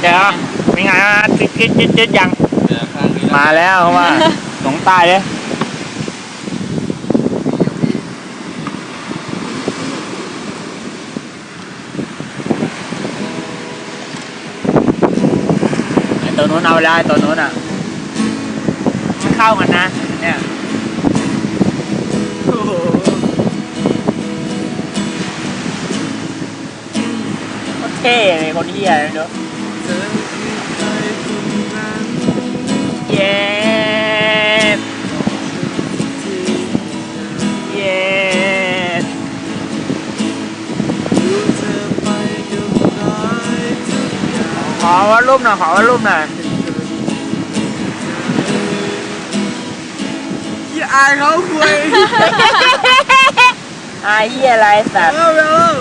เดี๋ยวเป็นไงฮะจิ๊ดจิ๊ดจิ๊ดจิ๊ดยัง เดี๋ยวข้างนี้มาแล้วเพราะว่า หลงใต้เลยไอ้ตัวนู้นเอาไปได้ตัวนู้นอะมันเข้ากันนะเนี่ยโอ้โหโคตรเท่เลยคนเฮียเลยเนอะ เย้เย้ขอว่ารูปหน่อยขอว่ารูปหน่อยอย่าอายเขาคุย อายเฮียอะไรสัตว์ เร็วเร็ว